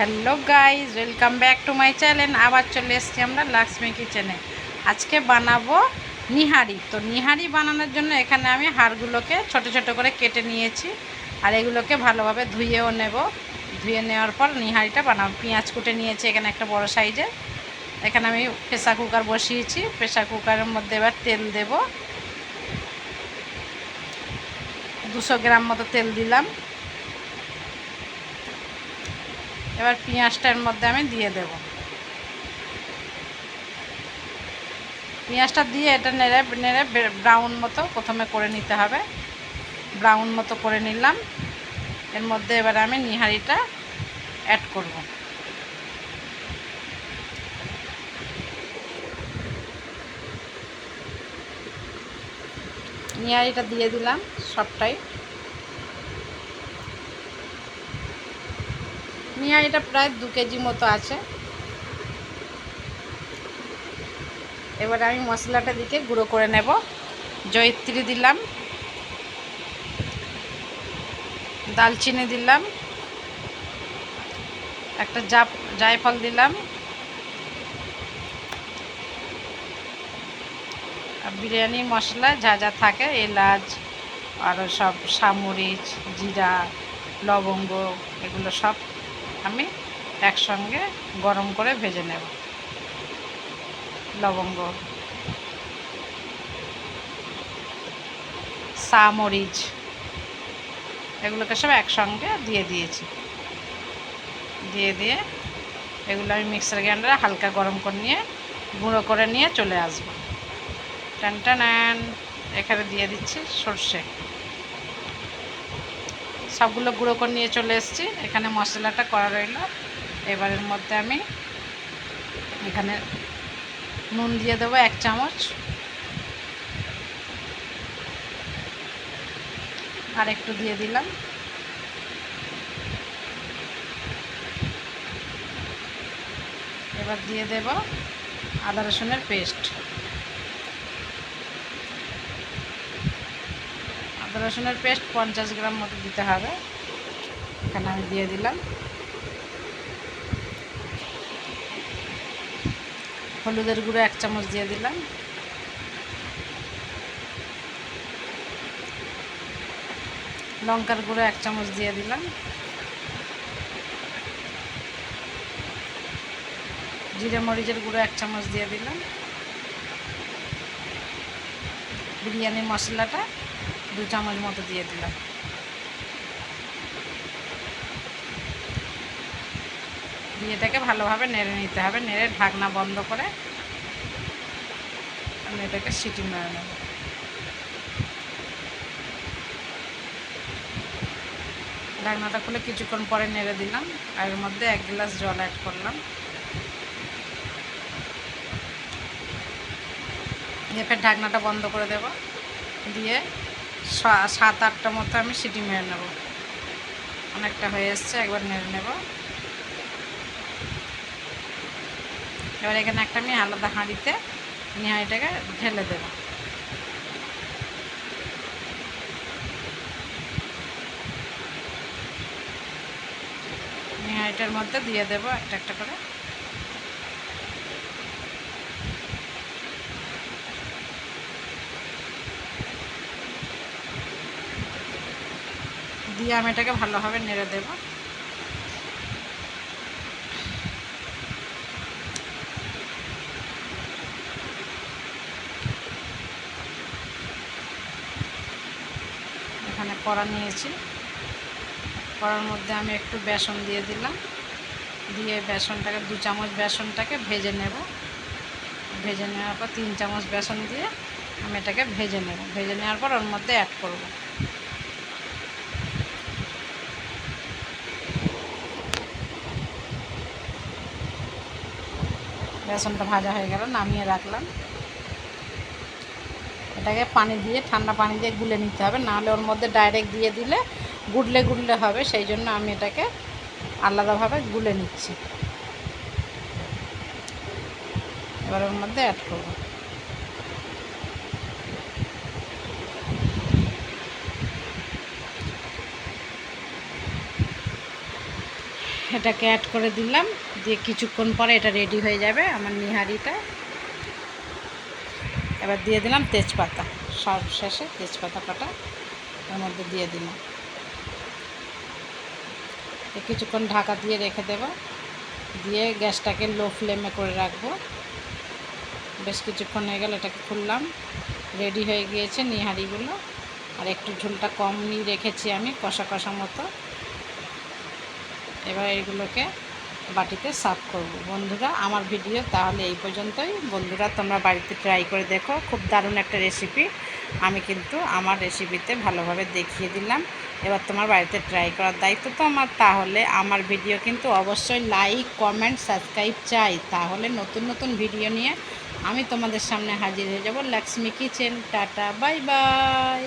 Hello guys welcome back to my channel. আবার চলে এসেছি আমরা লাক্সমি কিচেনে আজকে বানাবো নিহারি। তো নিহারি বানানোর জন্য এখানে আমি হাড়গুলোকে ছোট ছোট করে কেটে নিয়েছি আর এগুলোকে ভালোভাবে ধুয়েও নেব। ধুয়ে নেওয়ার পর নিহারিটা বানাবো। পেঁয়াজ কুটে নিয়েছি এখানে একটা বড় সাইজে। এখানে আমি প্রেশার কুকার বসিয়েছি। প্রেশার কুকারের মধ্যে এবার তেল দেব। দুশো গ্রাম মতো তেল দিলাম। এবার পেঁয়াজটার মধ্যে আমি দিয়ে দেব। পেঁয়াজটা দিয়ে এটা নেড়ে নেড়ে ব্রাউন মতো প্রথমে করে নিতে হবে। ব্রাউন মতো করে নিলাম। এর মধ্যে এবার আমি নিহারিটা অ্যাড করব। নিহারিটা দিয়ে দিলাম সবটাই। নিহারিটা প্রায় দু কেজি মতো আছে। এবার আমি মশলাটা দিকে গুঁড়ো করে নেব। জয়িত্রী দিলাম। দালচিনি দিলাম। একটা জাপ, জায়ফল দিলাম। বিরিয়ানি, মশলা যা যা থাকে, এলাচ আরও সব সামরিচ জিরা, লবঙ্গ, এগুলো সব আমি একসঙ্গে গরম করে ভেজে নেব লবঙ্গ সামরিচ এগুলোকে সব একসঙ্গে দিয়ে দিয়েছি। দিয়ে দিয়ে এগুলো আমি মিক্সার গ্রাইন্ডারে হালকা গরম করে নিয়ে, গুঁড়ো করে নিয়ে চলে আসব। টান টান, এখানে দিয়ে দিচ্ছি সর্ষে। সবগুলো গুঁড়ো করে নিয়ে চলে এসেছি। এখানে মশলাটা করা রইল। এবারের মধ্যে আমি এখানে নুন দিয়ে দেবো এক চামচ। আর একটু দিয়ে দিলাম। এবার দিয়ে দেব আদা রসুনের পেস্ট। আদা রসুনের পেস্ট পঞ্চাশ গ্রাম মতো দিতে হবে। এখানে আমি দিয়ে দিলাম। হলুদের গুঁড়ো এক চামচ দিয়ে দিলাম। লঙ্কার গুঁড়ো এক চামচ দিয়ে দিলাম। জিরে মরিচের গুঁড়ো এক চামচ দিয়ে দিলাম। বিরিয়ানি মশলাটা দু চামচ মতো দিয়ে দিলাম। দিয়ে এটাকে ভালোভাবে নেড়ে নিতে হবে, নেড়ে ঢাকনা বন্ধ করে আমি এটাকে সিটি মেরে নেব। ঢাকনাটা খুলে কিছুক্ষণ পরে নেড়ে দিলাম আর এর মধ্যে এক গ্লাস জল অ্যাড করলাম। এরপর ঢাকনাটা বন্ধ করে দেব। দিয়ে সাত, আটটা মতো আমি সিটি মেরে নেব। অনেকটা হয়ে এসছে, একবার মেরে নেব। এবার এখানে একটা আমি আলাদা হাঁড়িতে নিহাঁড়িটাকে ঢেলে দেব। নিহাঁড়িটার মধ্যে দিয়ে দেব একটা একটা করে। দিয়ে আমি এটাকে ভালোভাবে নেড়ে দেব। এখানে কড়া নিয়েছি। কড়ার মধ্যে আমি একটু বেসন দিয়ে দিলাম। দিয়ে বেসনটাকে, দু চামচ বেসনটাকে ভেজে নেব। ভেজে নেওয়ার পর তিন চামচ বেসন দিয়ে আমি এটাকে ভেজে নেব। ভেজে নেওয়ার পর ওর মধ্যে অ্যাড করব। বেসনটা ভাজা হয়ে গেল, নামিয়ে রাখলাম। এটাকে পানি দিয়ে, ঠান্ডা পানি দিয়ে গুলে নিতে হবে, নাহলে ওর মধ্যে ডাইরেক্ট দিয়ে দিলে গুডলে গুডলে হবে, সেই জন্য আমি এটাকে আলাদাভাবে গুলে নিচ্ছি। এবার ওর মধ্যে অ্যাড করব। এটাকে অ্যাড করে দিলাম, দিয়ে কিছুক্ষণ পরে এটা রেডি হয়ে যাবে আমার নিহারিটা এবার দিয়ে দিলাম তেজপাতা সব শেষে তেজপাতা কাটা এর মধ্যে দিয়ে দিলাম। কিছুক্ষণ ঢাকা দিয়ে রেখে দেবো, দিয়ে গ্যাসটাকে লো ফ্লেমে করে রাখব। বেশ কিছুক্ষণ হয়ে গেল, এটাকে খুললাম রেডি হয়ে গিয়েছে নিহারিগুলো। আর একটু ঝোলটা কম নিয়ে রেখেছি আমি, কষা কষা মতো। এবার এইগুলোকে বাটিতে সার্ভ করব। বন্ধুরা, আমার ভিডিও তাহলে এই পর্যন্তই। বন্ধুরা, তোমরা বাড়িতে ট্রাই করে দেখো। খুব দারুণ একটা রেসিপি আমি কিন্তু আমার রেসিপিতে ভালোভাবে দেখিয়ে দিলাম। এবার তোমার বাড়িতে ট্রাই করার দায়িত্ব তো আমার। তাহলে আমার ভিডিও কিন্তু অবশ্যই লাইক কমেন্ট সাবস্ক্রাইব চাই। তাহলে নতুন নতুন ভিডিও নিয়ে আমি তোমাদের সামনে হাজির হয়ে যাব। Lakshmi kitchen tata bye bye